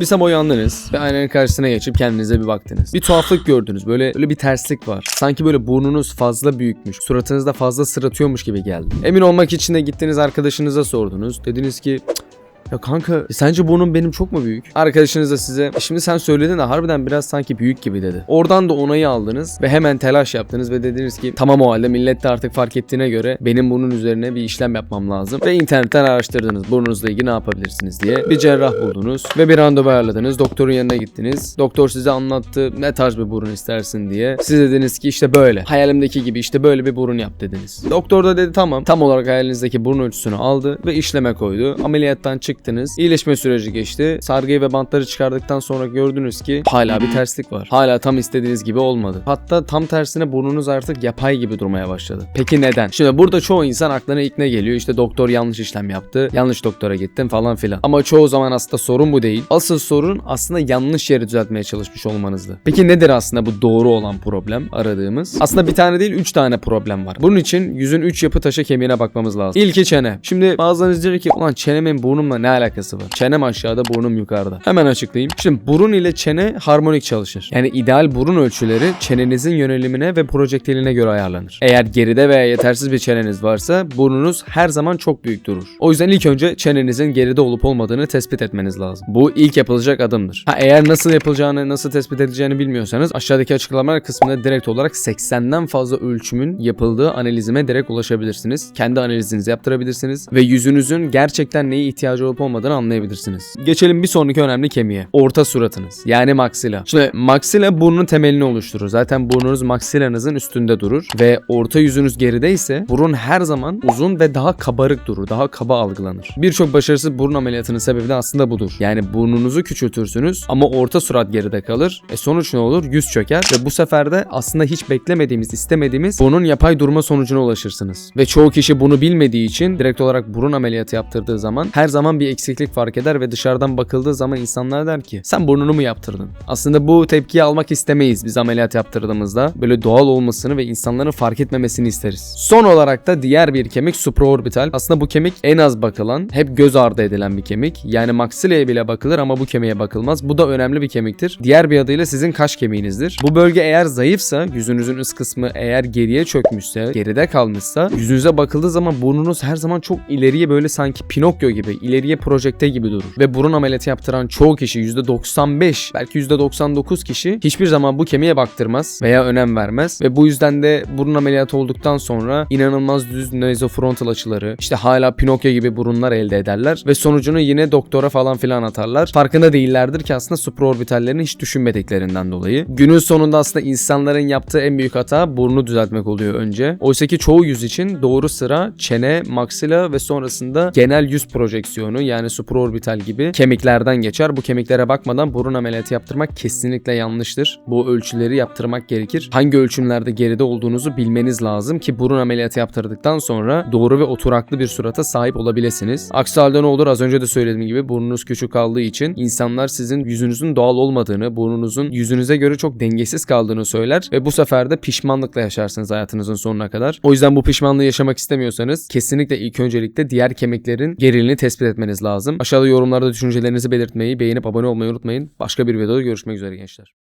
Bir sabah uyandınız ve aynanın karşısına geçip kendinize bir baktınız. Bir tuhaflık gördünüz. Böyle öyle bir terslik var. Sanki böyle burnunuz fazla büyükmüş. Suratınızda fazla sıratıyormuş gibi geldi. Emin olmak için de gittiniz arkadaşınıza sordunuz. Dediniz ki "Cık, ya kanka e, sence burnum benim çok mu büyük? Arkadaşınız da size "E, şimdi sen söyledin de harbiden biraz sanki büyük gibi dedi. Oradan da onayı aldınız ve hemen telaş yaptınız ve dediniz ki tamam o halde millet de artık fark ettiğine göre benim bunun üzerine bir işlem yapmam lazım. Ve internetten araştırdınız burnunuzla ilgili ne yapabilirsiniz diye. Bir cerrah buldunuz ve bir randevu ayarladınız. Doktorun yanına gittiniz. Doktor size anlattı ne tarz bir burun istersin diye. Siz dediniz ki işte böyle. Hayalimdeki gibi işte böyle bir burun yap dediniz. Doktor da dedi tamam. Tam olarak hayalinizdeki burun ölçüsünü aldı ve işleme koydu. Ameliyattan çıktınız. İyileşme süreci geçti. Sargıyı ve bantları çıkardıktan sonra gördünüz ki hala bir terslik var. Hala tam istediğiniz gibi olmadı. Hatta tam tersine burnunuz artık yapay gibi durmaya başladı. Peki neden? Şimdi burada çoğu insan aklına ilk ne geliyor? İşte doktor yanlış işlem yaptı. Yanlış doktora gittim falan filan. Ama çoğu zaman aslında sorun bu değil. Asıl sorun aslında yanlış yeri düzeltmeye çalışmış olmanızdı. Peki nedir aslında bu doğru olan problem aradığımız? Aslında bir tane değil 3 tane problem var. Bunun için yüzün 3 yapı taşı kemiğine bakmamız lazım. İlki çene. Şimdi bazılarınız diyor ki ulan çenemin burnumla ne alakası var? Çenem aşağıda burnum yukarıda. Hemen açıklayayım. Şimdi burun ile çene harmonik çalışır. Yani ideal burun ölçüleri çenenizin yönelimine ve projektiline göre ayarlanır. Eğer geride veya yetersiz bir çeneniz varsa burnunuz her zaman çok büyük durur. O yüzden ilk önce çenenizin geride olup olmadığını tespit etmeniz lazım. Bu ilk yapılacak adımdır. Ha eğer nasıl yapılacağını, nasıl tespit edileceğini bilmiyorsanız aşağıdaki açıklamalar kısmında direkt olarak 80'den fazla ölçümün yapıldığı analizime direkt ulaşabilirsiniz. Kendi analizinizi yaptırabilirsiniz ve yüzünüzün gerçekten neye ihtiyacı olup olmadığını anlayabilirsiniz. Geçelim bir sonraki önemli kemiğe. Orta suratınız. Yani maksila. Şimdi maksila burnun temelini oluşturur. Zaten burnunuz maksilanızın üstünde durur ve orta yüzünüz geride ise burun her zaman uzun ve daha kabarık durur. Daha kaba algılanır. Birçok başarısız burun ameliyatının sebebi de aslında budur. Yani burnunuzu küçültürsünüz ama orta surat geride kalır. E sonuç ne olur? Yüz çöker ve bu sefer de aslında hiç beklemediğimiz, istemediğimiz burnun yapay durma sonucuna ulaşırsınız. Ve çoğu kişi bunu bilmediği için direkt olarak burun ameliyatı yaptırdığı zaman her zaman bir eksiklik fark eder ve dışarıdan bakıldığı zaman insanlar der ki sen burnunu mu yaptırdın? Aslında bu tepkiyi almak istemeyiz biz ameliyat yaptırdığımızda. Böyle doğal olmasını ve insanların fark etmemesini isteriz. Son olarak da diğer bir kemik supraorbital. Aslında bu kemik en az bakılan, hep göz ardı edilen bir kemik. Yani maksileye bile bakılır ama bu kemiğe bakılmaz. Bu da önemli bir kemiktir. Diğer bir adıyla sizin kaş kemiğinizdir. Bu bölge eğer zayıfsa, yüzünüzün üst kısmı eğer geriye çökmüşse, geride kalmışsa, yüzünüze bakıldığı zaman burnunuz her zaman çok ileriye böyle sanki Pinokyo gibi, ileriye projekte gibi durur. Ve burun ameliyatı yaptıran çoğu kişi %95 belki %99 kişi hiçbir zaman bu kemiğe baktırmaz veya önem vermez. Ve bu yüzden de burun ameliyatı olduktan sonra inanılmaz düz nasofrontal açıları, işte hala Pinokyo gibi burunlar elde ederler ve sonucunu yine doktora falan filan atarlar. Farkında değillerdir ki aslında supraorbitallerini hiç düşünmediklerinden dolayı. Günün sonunda aslında insanların yaptığı en büyük hata burnu düzeltmek oluyor önce. Oysa ki çoğu yüz için doğru sıra çene, maksila ve sonrasında genel yüz projeksiyonu yani supraorbital gibi kemiklerden geçer. Bu kemiklere bakmadan burun ameliyatı yaptırmak kesinlikle yanlıştır. Bu ölçüleri yaptırmak gerekir. Hangi ölçümlerde geride olduğunuzu bilmeniz lazım ki burun ameliyatı yaptırdıktan sonra doğru ve oturaklı bir surata sahip olabilirsiniz. Aksi halde ne olur az önce de söylediğim gibi burnunuz küçük kaldığı için insanlar sizin yüzünüzün doğal olmadığını, burnunuzun yüzünüze göre çok dengesiz kaldığını söyler ve bu sefer de pişmanlıkla yaşarsınız hayatınızın sonuna kadar. O yüzden bu pişmanlığı yaşamak istemiyorsanız kesinlikle ilk öncelikle diğer kemiklerin gerilini tespit lazım. Aşağıda yorumlarda düşüncelerinizi belirtmeyi, beğenip abone olmayı unutmayın. Başka bir videoda görüşmek üzere gençler.